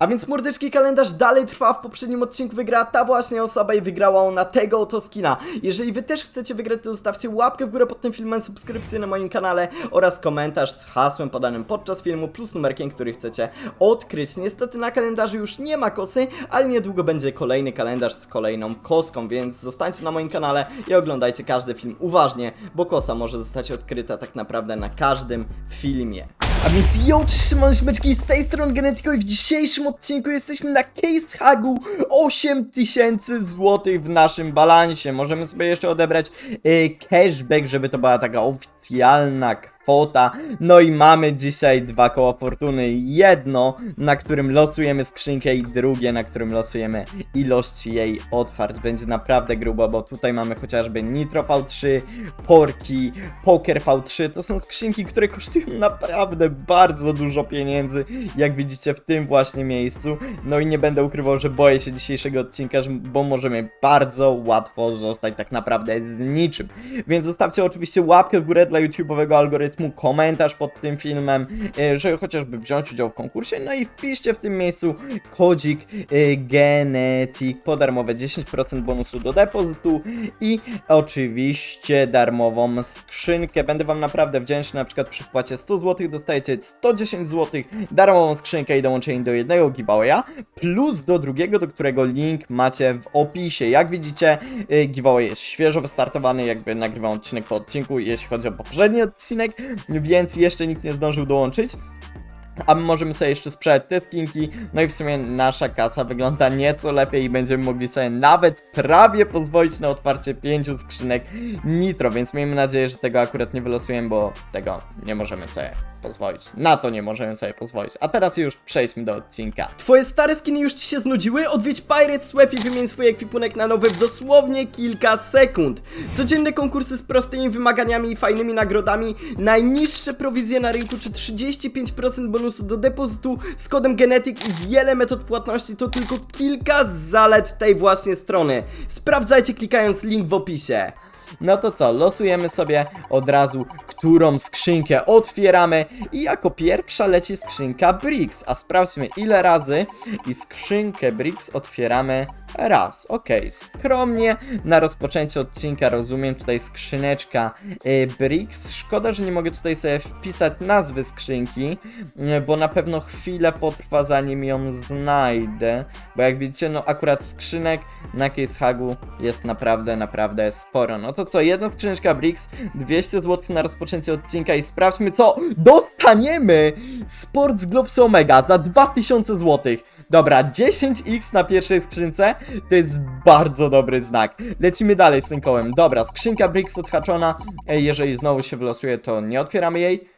A więc mordeczki kalendarz dalej trwa, w poprzednim odcinku wygrała ta właśnie osoba i wygrała ona tego oto skina. Jeżeli wy też chcecie wygrać, to zostawcie łapkę w górę pod tym filmem, subskrypcję na moim kanale oraz komentarz z hasłem podanym podczas filmu plus numerkiem, który chcecie odkryć. Niestety na kalendarzu już nie ma kosy, ale niedługo będzie kolejny kalendarz z kolejną koską, więc zostańcie na moim kanale i oglądajcie każdy film uważnie, bo kosa może zostać odkryta tak naprawdę na każdym filmie. A więc yo, cześć, Szymon z tej strony Genetiko i w dzisiejszym odcinku jesteśmy na Case Hagu 8000 zł w naszym balansie. Możemy sobie jeszcze odebrać y, cashback, żeby to była taka oficjalna kwota. No i mamy dzisiaj dwa koła fortuny. Jedno, na którym losujemy skrzynkę i drugie, na którym losujemy ilość jej otwarć. Będzie naprawdę grubo, bo tutaj mamy chociażby Nitro V3, Porki, Poker V3. To są skrzynki, które kosztują naprawdę bardzo dużo pieniędzy, jak widzicie w tym właśnie miejscu. No i nie będę ukrywał, że boję się dzisiejszego odcinka, bo możemy bardzo łatwo zostać tak naprawdę z niczym. Więc zostawcie oczywiście łapkę w górę dla YouTube'owego algorytmu, komentarz pod tym filmem, e, żeby chociażby wziąć udział w konkursie. No i wpiszcie w tym miejscu kodzik e, Genetic po darmowe 10% bonusu do depozytu i oczywiście darmową skrzynkę. Będę Wam naprawdę wdzięczny, na przykład przy wpłacie 100 zł dostajecie 110 zł, darmową skrzynkę i dołączenie do jednego giveawaya, plus do drugiego, do którego link macie w opisie. Jak widzicie, y, giveaway jest świeżo wystartowany, jakby nagrywam odcinek po odcinku, jeśli chodzi o poprzedni odcinek, więc jeszcze nikt nie zdążył dołączyć. A my możemy sobie jeszcze sprzedać te skinki, no i w sumie nasza kasa wygląda nieco lepiej i będziemy mogli sobie nawet prawie pozwolić na otwarcie pięciu skrzynek Nitro, więc miejmy nadzieję, że tego akurat nie wylosujemy, bo tego nie możemy sobie pozwolić. Na to nie możemy sobie pozwolić. A teraz już przejdźmy do odcinka. Twoje stare skiny już ci się znudziły? Odwiedź Pirate Swap i wymień swój ekwipunek na nowy w dosłownie kilka sekund. Codzienne konkursy z prostymi wymaganiami i fajnymi nagrodami, najniższe prowizje na rynku czy 35% bonusu do depozytu z kodem Genetic i wiele metod płatności to tylko kilka zalet tej właśnie strony. Sprawdzajcie klikając link w opisie. No to co, losujemy sobie od razu, którą skrzynkę otwieramy i jako pierwsza leci skrzynka Brix, a sprawdźmy ile razy i skrzynkę Brix otwieramy raz. Okej, skromnie na rozpoczęcie odcinka rozumiem, tutaj skrzyneczka y, Brix. Szkoda, że nie mogę tutaj sobie wpisać nazwy skrzynki, y, bo na pewno chwilę potrwa zanim ją znajdę, bo jak widzicie, no akurat skrzynek na Case Hagu jest naprawdę, naprawdę sporo. No to co, jedna skrzyneczka Brix, 200 zł na rozpoczęcie odcinka i sprawdźmy co dostaniemy! Sports Globes Omega za 2000 zł. Dobra, 10x na pierwszej skrzynce to jest bardzo dobry znak. Lecimy dalej z tym kołem. Dobra, skrzynka Brix odhaczona. Jeżeli znowu się wylosuje, to nie otwieramy jej.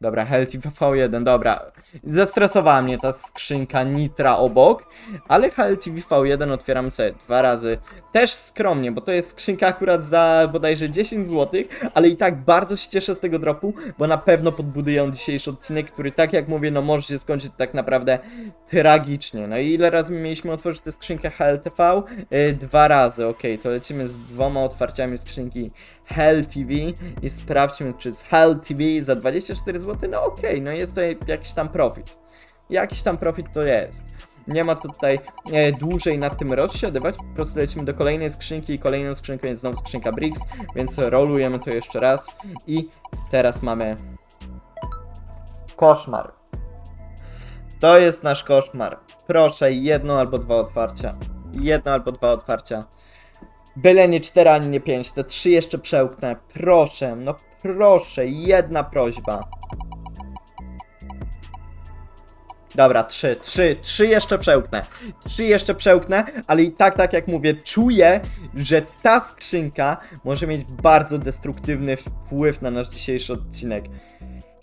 Dobra, Healthy V1, dobra. Zestresowała mnie ta skrzynka Nitra obok, ale Healthy V1 otwieram sobie dwa razy. Też skromnie, bo to jest skrzynka akurat za bodajże 10 zł, ale i tak bardzo się cieszę z tego dropu, bo na pewno podbuduję dzisiejszy odcinek, który tak jak mówię, no może się skończyć tak naprawdę tragicznie. No i ile razy mieliśmy otworzyć tę skrzynkę HLTV? Yy, dwa razy, ok, to lecimy z dwoma otwarciami skrzynki Hell TV i sprawdźmy, czy z Hell TV za 24 zł, no okej, no jest to jakiś tam profit. Jakiś tam profit to jest. Nie ma co tutaj e, dłużej nad tym rozsiadywać, po prostu lecimy do kolejnej skrzynki i kolejną skrzynką jest znowu skrzynka Bricks, więc rolujemy to jeszcze raz i teraz mamy koszmar. To jest nasz koszmar. Proszę, jedno albo dwa otwarcia. Jedno albo dwa otwarcia. Byle nie 4 ani nie 5, te 3 jeszcze przełknę. Proszę, no proszę, jedna prośba. Dobra, 3, 3, 3 jeszcze przełknę. 3 jeszcze przełknę, ale i tak, tak jak mówię, czuję, że ta skrzynka może mieć bardzo destruktywny wpływ na nasz dzisiejszy odcinek.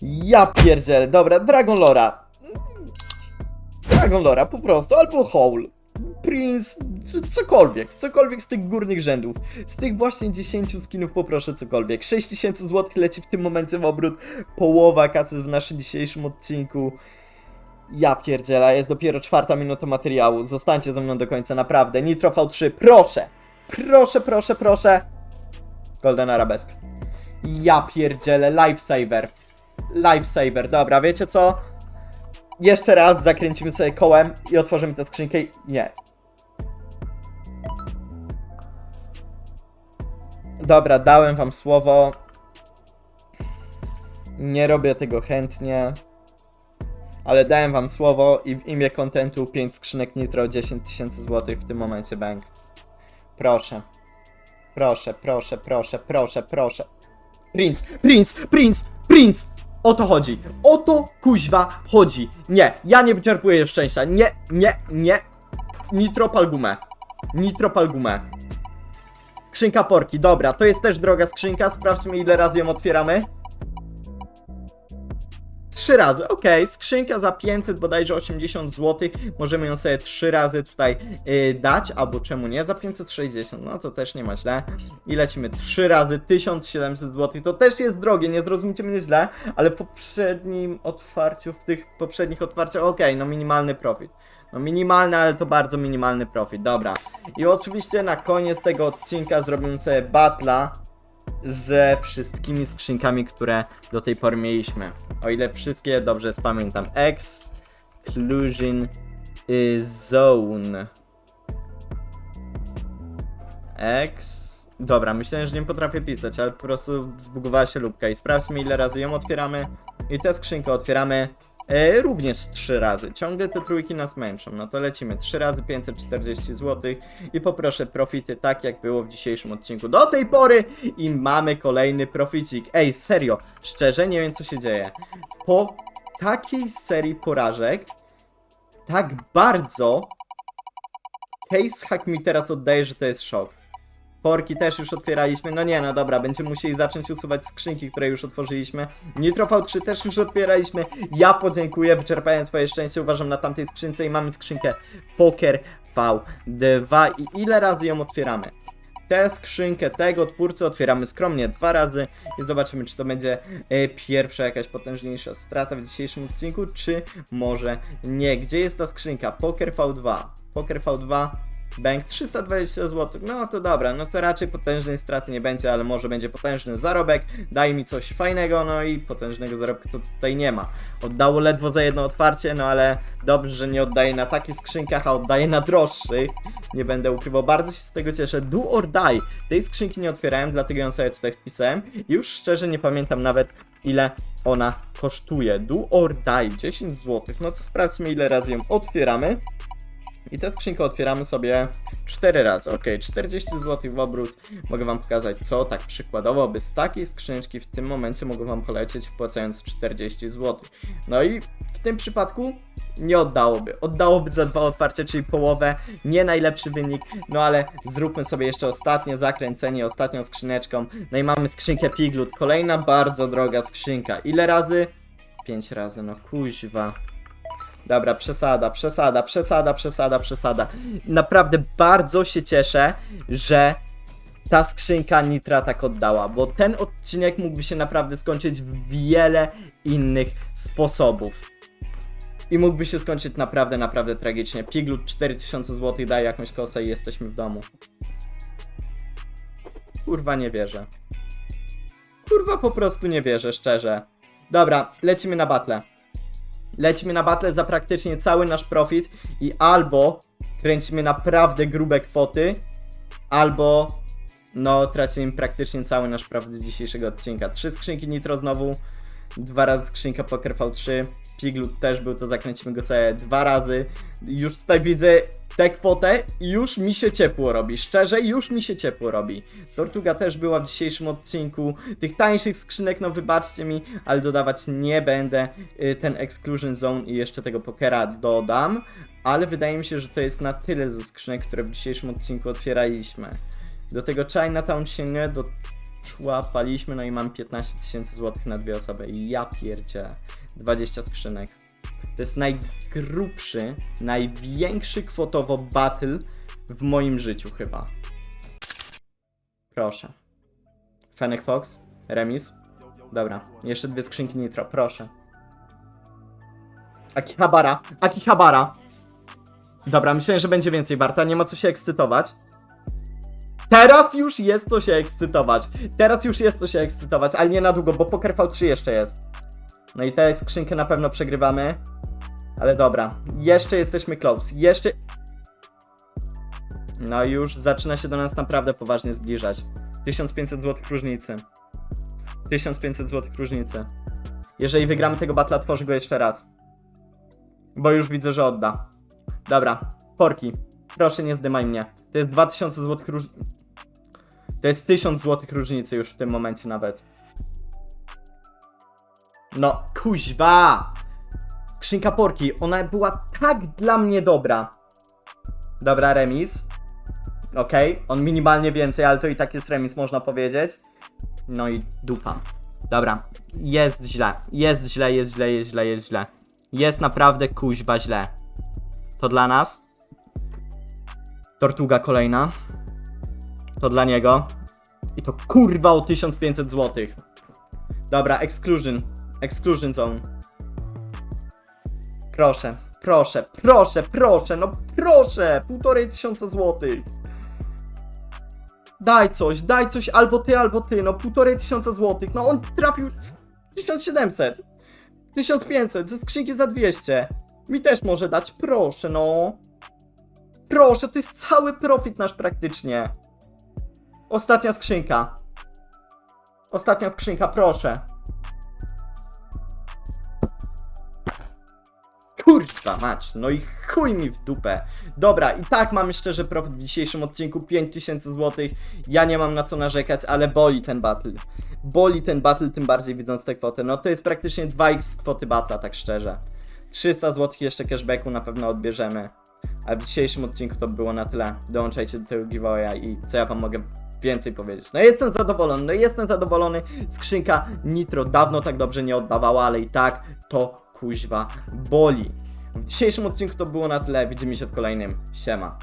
Ja pierdzielę, dobra, Dragon Lora. Dragon Lora po prostu, albo Howl. Prince, cokolwiek, cokolwiek z tych górnych rzędów. Z tych właśnie 10 skinów poproszę cokolwiek. 6000 zł leci w tym momencie w obrót, połowa kasy w naszym dzisiejszym odcinku. Ja pierdziela, jest dopiero czwarta minuta materiału. Zostańcie ze mną do końca, naprawdę. Nitro V3, proszę! Proszę, proszę, proszę! Golden Arabesk. Ja pierdzielę, lifesaver. Lifesaver, dobra, wiecie co? Jeszcze raz zakręcimy sobie kołem i otworzymy tę skrzynkę. i- Nie. Dobra, dałem wam słowo. Nie robię tego chętnie. Ale dałem wam słowo i w imię kontentu 5 skrzynek nitro 10 tysięcy złotych w tym momencie bank. Proszę. Proszę, proszę, proszę, proszę, proszę. Prince, Prince, Prince, Prince! O to chodzi. O to kuźwa chodzi. Nie, ja nie wyczerpuję szczęścia. Nie, nie, nie. Nitropal gumę. Nitropal gumę. Skrzynka porki, dobra, to jest też droga skrzynka. Sprawdźmy ile razy ją otwieramy. Trzy razy, okej, skrzynka za 500, bodajże 80 zł, możemy ją sobie trzy razy tutaj yy, dać, albo czemu nie, za 560, no to też nie ma źle. I lecimy trzy razy 1700 zł, to też jest drogie, nie zrozumcie mnie źle, ale w poprzednim otwarciu, w tych poprzednich otwarciach, okej, no minimalny profit. No minimalny, ale to bardzo minimalny profit, dobra. I oczywiście na koniec tego odcinka zrobimy sobie battla ze wszystkimi skrzynkami, które do tej pory mieliśmy. O ile wszystkie dobrze spamiętam. Exclusion Zone. X. Dobra, myślałem, że nie potrafię pisać, ale po prostu zbugowała się lubka i sprawdźmy ile razy ją otwieramy. I tę skrzynkę otwieramy e, również 3 razy. Ciągle te trójki nas męczą. No to lecimy 3 razy 540 zł i poproszę profity tak jak było w dzisiejszym odcinku do tej pory i mamy kolejny proficik. Ej, serio, szczerze nie wiem co się dzieje. Po takiej serii porażek tak bardzo Case Hack mi teraz oddaje, że to jest szok. Porki też już otwieraliśmy. No nie, no dobra, będziemy musieli zacząć usuwać skrzynki, które już otworzyliśmy. Nitro V3 też już otwieraliśmy. Ja podziękuję, wyczerpałem swoje szczęście, uważam na tamtej skrzynce i mamy skrzynkę Poker V2 i ile razy ją otwieramy? Tę skrzynkę tego twórcy otwieramy skromnie dwa razy i zobaczymy, czy to będzie e, pierwsza jakaś potężniejsza strata w dzisiejszym odcinku, czy może nie. Gdzie jest ta skrzynka? Poker V2. Poker V2 Bank 320 zł. No to dobra, no to raczej potężnej straty nie będzie, ale może będzie potężny zarobek. Daj mi coś fajnego, no i potężnego zarobku to tutaj nie ma. Oddało ledwo za jedno otwarcie, no ale dobrze, że nie oddaje na takich skrzynkach, a oddaje na droższych. Nie będę ukrywał, bardzo się z tego cieszę. Do or die. Tej skrzynki nie otwierałem, dlatego ją sobie tutaj wpisałem. Już szczerze nie pamiętam nawet ile ona kosztuje. Do or die 10 zł. No to sprawdźmy ile razy ją otwieramy. I tę skrzynkę otwieramy sobie 4 razy. Ok, 40 zł w obrót. Mogę Wam pokazać, co tak przykładowo by z takiej skrzyneczki w tym momencie mogło Wam polecieć, wpłacając 40 zł. No i w tym przypadku nie oddałoby. Oddałoby za dwa otwarcia, czyli połowę. Nie najlepszy wynik, no ale zróbmy sobie jeszcze ostatnie zakręcenie, ostatnią skrzyneczką. No i mamy skrzynkę Piglut. Kolejna bardzo droga skrzynka. Ile razy? 5 razy, no kuźwa. Dobra, przesada, przesada, przesada, przesada, przesada. Naprawdę bardzo się cieszę, że ta skrzynka Nitra tak oddała, bo ten odcinek mógłby się naprawdę skończyć w wiele innych sposobów. I mógłby się skończyć naprawdę, naprawdę tragicznie. Piglut 4000 zł daje jakąś kosę i jesteśmy w domu. Kurwa nie wierzę. Kurwa po prostu nie wierzę, szczerze. Dobra, lecimy na battle. Lecimy na battle za praktycznie cały nasz profit i albo kręcimy naprawdę grube kwoty, albo no tracimy praktycznie cały nasz profit z dzisiejszego odcinka. Trzy skrzynki nitro znowu, dwa razy skrzynka Poker V3, Piglut też był, to zakręcimy go sobie dwa razy. Już tutaj widzę tę kwotę i już mi się ciepło robi, szczerze już mi się ciepło robi. Tortuga też była w dzisiejszym odcinku, tych tańszych skrzynek, no wybaczcie mi, ale dodawać nie będę. Y, Ten Exclusion Zone i jeszcze tego pokera dodam, ale wydaje mi się, że to jest na tyle ze skrzynek, które w dzisiejszym odcinku otwieraliśmy. Do tego Chinatown się nie doczłapaliśmy, no i mam 15 tysięcy złotych na dwie osoby. Ja pierdzie 20 skrzynek. To jest najgrubszy, największy kwotowo battle w moim życiu chyba. Proszę. Fennec Fox, remis. Dobra, jeszcze dwie skrzynki nitro, proszę. Akihabara, Akihabara. Dobra, myślałem, że będzie więcej Barta, nie ma co się ekscytować. Teraz już jest co się ekscytować. Teraz już jest co się ekscytować, ale nie na długo, bo Poker V3 jeszcze jest. No i tę skrzynkę na pewno przegrywamy. Ale dobra, jeszcze jesteśmy close. Jeszcze. No już zaczyna się do nas naprawdę poważnie zbliżać. 1500 zł różnicy. 1500 zł różnicy. Jeżeli wygramy tego battle, tworzę go jeszcze raz. Bo już widzę, że odda. Dobra, porki. Proszę nie zdymaj mnie. To jest 2000 zł różnicy. To jest 1000 zł różnicy już w tym momencie nawet. No, kuźwa! Skrzynka porki, ona była tak dla mnie dobra. Dobra, remis. Okej, on minimalnie więcej, ale to i tak jest remis, można powiedzieć. No i dupa. Dobra, jest źle, jest źle, jest źle, jest źle, jest źle. Jest naprawdę kuźba źle. To dla nas. Tortuga kolejna. To dla niego. I to kurwa o 1500 zł. Dobra, exclusion. Exclusion zone. Proszę, proszę, proszę, proszę, no proszę! Półtorej tysiąca złotych. Daj coś, daj coś, albo ty, albo ty, no półtorej tysiąca złotych. No on trafił 1700. 1500, ze skrzynki za 200. Mi też może dać, proszę, no. Proszę, to jest cały profit nasz praktycznie. Ostatnia skrzynka. Ostatnia skrzynka, proszę. Kurwa mać, no i chuj mi w dupę. Dobra, i tak mamy szczerze profit w dzisiejszym odcinku 5000 zł. Ja nie mam na co narzekać, ale boli ten battle. Boli ten battle, tym bardziej widząc tę kwotę. No to jest praktycznie 2x z kwoty battla, tak szczerze. 300 zł jeszcze cashbacku na pewno odbierzemy. A w dzisiejszym odcinku to było na tyle. Dołączajcie do tego giveawaya i co ja wam mogę więcej powiedzieć. No jestem zadowolony, no jestem zadowolony. Skrzynka Nitro dawno tak dobrze nie oddawała, ale i tak to kuźwa boli. W dzisiejszym odcinku to było na tyle. Widzimy się w kolejnym. Siema.